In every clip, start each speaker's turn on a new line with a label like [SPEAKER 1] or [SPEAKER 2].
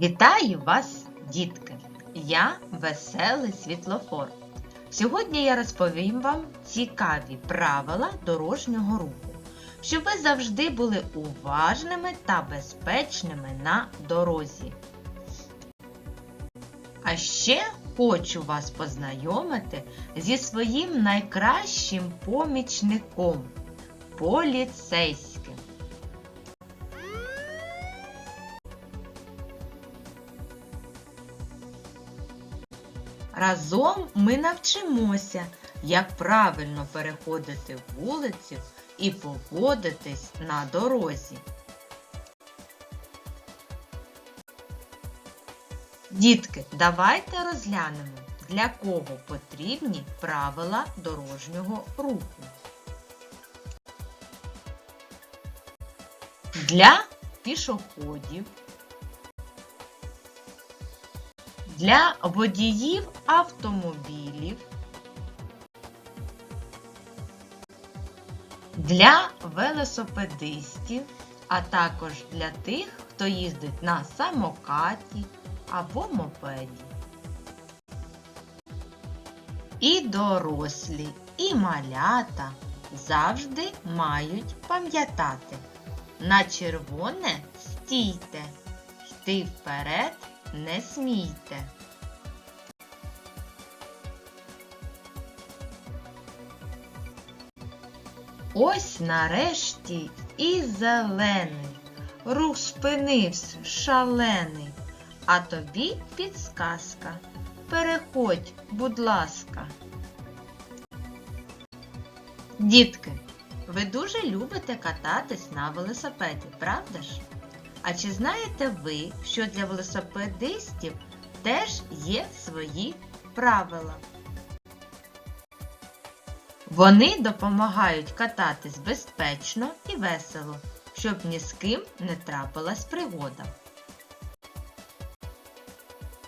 [SPEAKER 1] Вітаю вас, дітки! Я веселий світлофор. Сьогодні я розповім вам цікаві правила дорожнього руху, щоб ви завжди були уважними та безпечними на дорозі. А ще хочу вас познайомити зі своїм найкращим помічником поліцейським. Разом ми навчимося, як правильно переходити вулицю і поводитись на дорозі. Дітки, давайте розглянемо, для кого потрібні правила дорожнього руху. Для пішоходів, для водіїв автомобілів, для велосипедистів, а також для тих, хто їздить на самокаті або мопеді. І дорослі, і малята завжди мають пам'ятати. На червоне стійте, йти вперед не смійте. Ось нарешті і зелений, рух спинився шалений, а тобі підсказка. Переходь, будь ласка. Дітки, ви дуже любите кататись на велосипеді, правда ж? А чи знаєте ви, що для велосипедистів теж є свої правила? Вони допомагають кататись безпечно і весело, щоб ні з ким не трапилась пригода.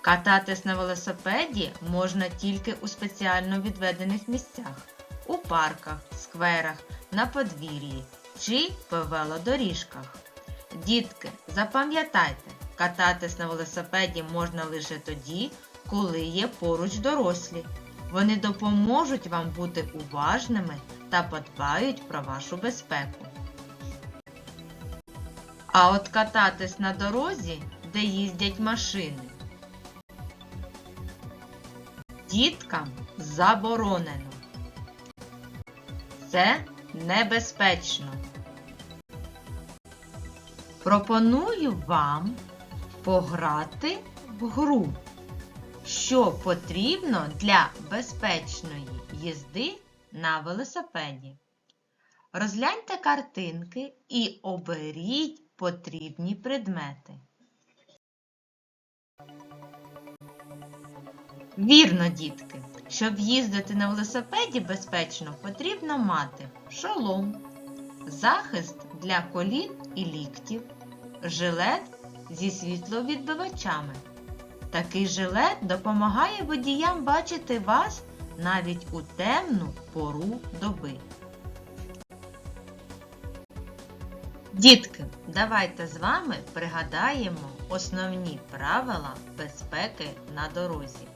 [SPEAKER 1] Кататись на велосипеді можна тільки у спеціально відведених місцях у парках, скверах, на подвір'ї чи по велодоріжках. Дітки, запам'ятайте, кататись на велосипеді можна лише тоді, коли є поруч дорослі. Вони допоможуть вам бути уважними та подбають про вашу безпеку. А от кататись на дорозі, де їздять машини, діткам заборонено. Це небезпечно. Пропоную вам пограти в гру, що потрібно для безпечної їзди на велосипеді. Розгляньте картинки і оберіть потрібні предмети. Вірно, дітки, щоб їздити на велосипеді безпечно, потрібно мати шолом, захист для колін і ліктів, жилет зі світловідбивачами. Такий жилет допомагає водіям бачити вас навіть у темну пору доби. Дітки, давайте з вами пригадаємо основні правила безпеки на дорозі.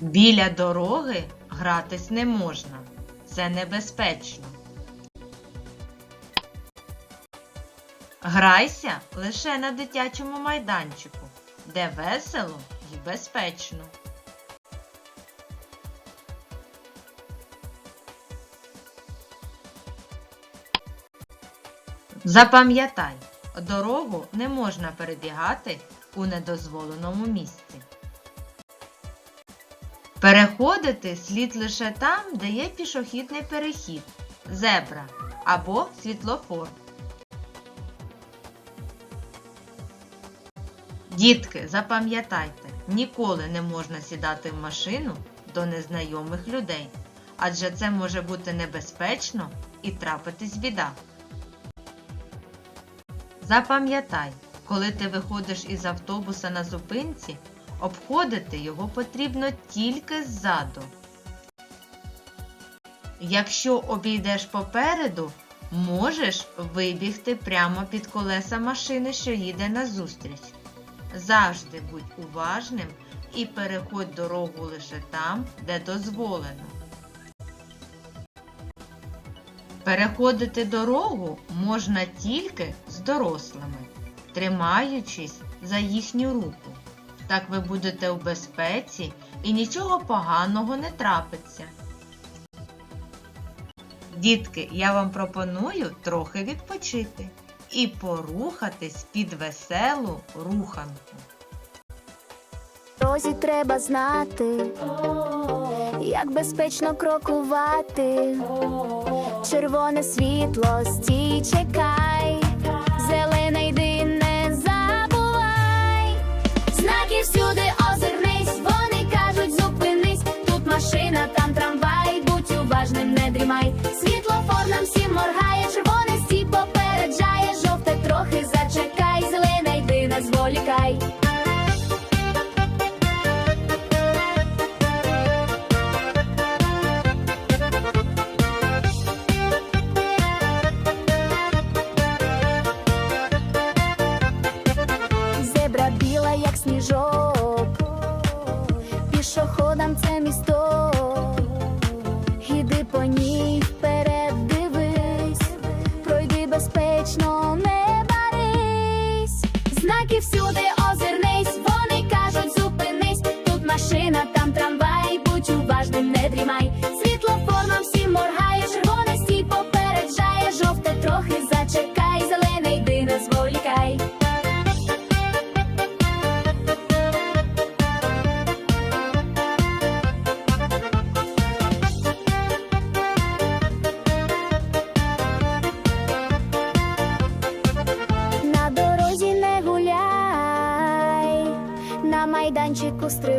[SPEAKER 1] Біля дороги гратись не можна. Це небезпечно. Грайся лише на дитячому майданчику, де весело і безпечно. Запам'ятай, дорогу не можна перебігати у недозволеному місці. Переходити слід лише там, де є пішохідний перехід, зебра або світлофор. Дітки, запам'ятайте, ніколи не можна сідати в машину до незнайомих людей, адже це може бути небезпечно і трапитись біда. Запам'ятай, коли ти виходиш із автобуса на зупинці, обходити його потрібно тільки ззаду. Якщо обійдеш попереду, Можеш вибігти прямо під колеса машини, що їде назустріч. Завжди будь уважним і переходь дорогу лише там, де дозволено. Переходити дорогу можна тільки з дорослими, тримаючись за їхню руку. Так ви будете у безпеці і нічого поганого не трапиться. Дітки, я вам пропоную трохи відпочити і порухатись під веселу руханку.
[SPEAKER 2] Дорозі треба знати, як безпечно крокувати. Червоне світло, стій, чекай, зелене йди, не забувай. Знаки всюди озирнись, вони кажуть, зупинись. Тут машина, там трамвай, будь уважним, не дрімай. Світлофор нам всім моргає, червоне стій попереджає, зволікай.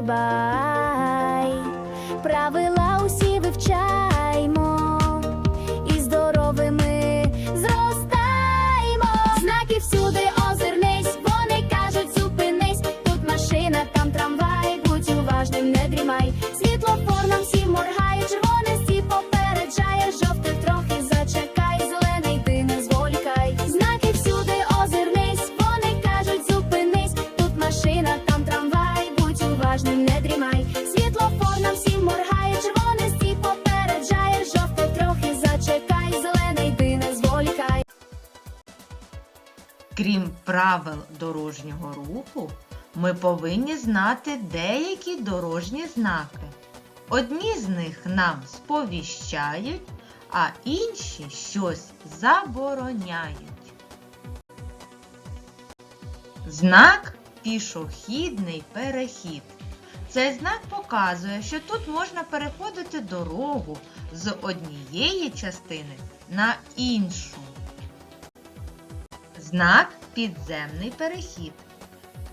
[SPEAKER 2] Майданчику уважним, не дрімай. Світлофор нам всім моргає, червоне стій попереджає, жовте трохи зачекай, зелений ти не зволікай.
[SPEAKER 1] Крім правил дорожнього руху, ми повинні знати деякі дорожні знаки. Одні з них нам сповіщають, а інші щось забороняють. Знак пішохідний перехід. Цей знак показує, що тут можна переходити дорогу з однієї частини на іншу. Знак підземний перехід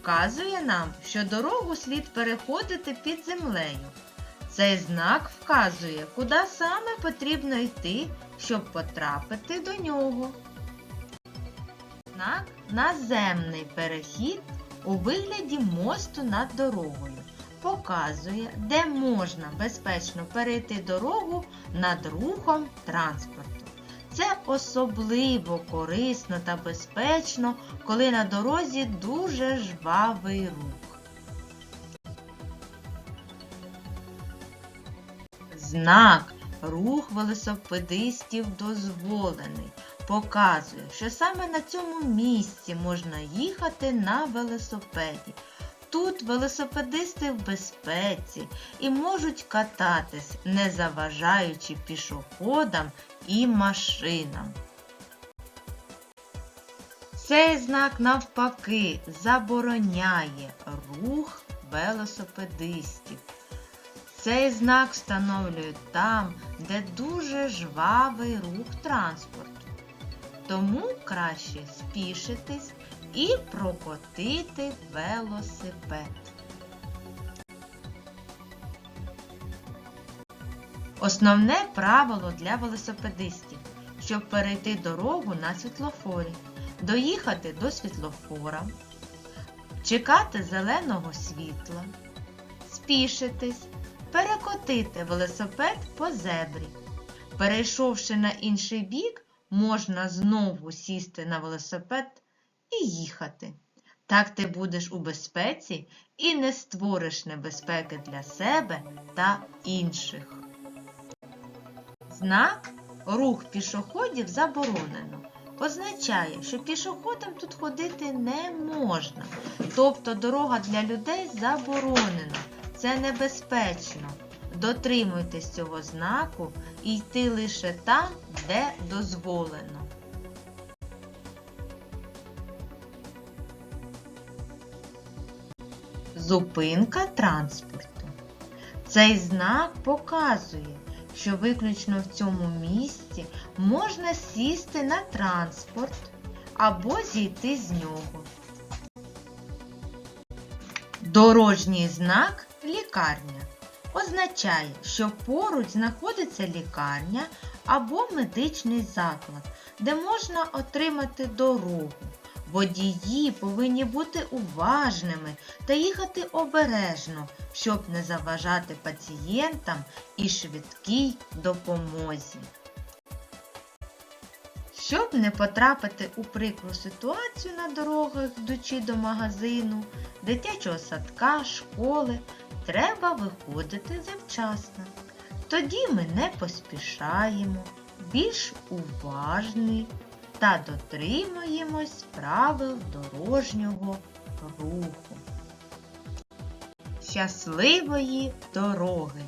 [SPEAKER 1] вказує нам, що дорогу слід переходити під землею. Цей знак вказує, куди саме потрібно йти, щоб потрапити до нього. Знак наземний перехід у вигляді мосту над дорогою показує, де можна безпечно перейти дорогу над рухом транспорту. Це особливо корисно та безпечно, коли на дорозі дуже жвавий рух. Знак рух велосипедистів дозволений показує, що саме на цьому місці можна їхати на велосипеді. Тут велосипедисти в безпеці і можуть кататись, не заважаючи пішоходам і машинам. Цей знак навпаки забороняє рух велосипедистів. Цей знак встановлюють там, де дуже жвавий рух транспорту. Тому краще спішитись і прокотити велосипед. Основне правило для велосипедистів, щоб перейти дорогу на світлофорі, доїхати до світлофора, чекати зеленого світла, спішитись, перекотити велосипед по зебрі. Перейшовши на інший бік, можна знову сісти на велосипед і їхати. Так ти будеш у безпеці і не створиш небезпеки для себе та інших. Знак рух пішоходів заборонено. Означає, що пішоходам тут ходити не можна. Тобто дорога для людей заборонена. Це небезпечно. Дотримуйтесь цього знаку і йти лише там, де дозволено. Зупинка транспорту. Цей знак показує, що виключно в цьому місці можна сісти на транспорт або зійти з нього. Дорожній знак лікарня означає, що поруч знаходиться лікарня або медичний заклад, де можна отримати дорогу. Водії повинні бути уважними та їхати обережно, щоб не заважати пацієнтам і швидкій допомозі. Щоб не потрапити у прикру ситуацію на дорогах, йдучи до магазину, дитячого садка, школи, треба виходити завчасно. Тоді ми не поспішаємо, більш уважні та дотримуємось правил дорожнього руху. Щасливої дороги!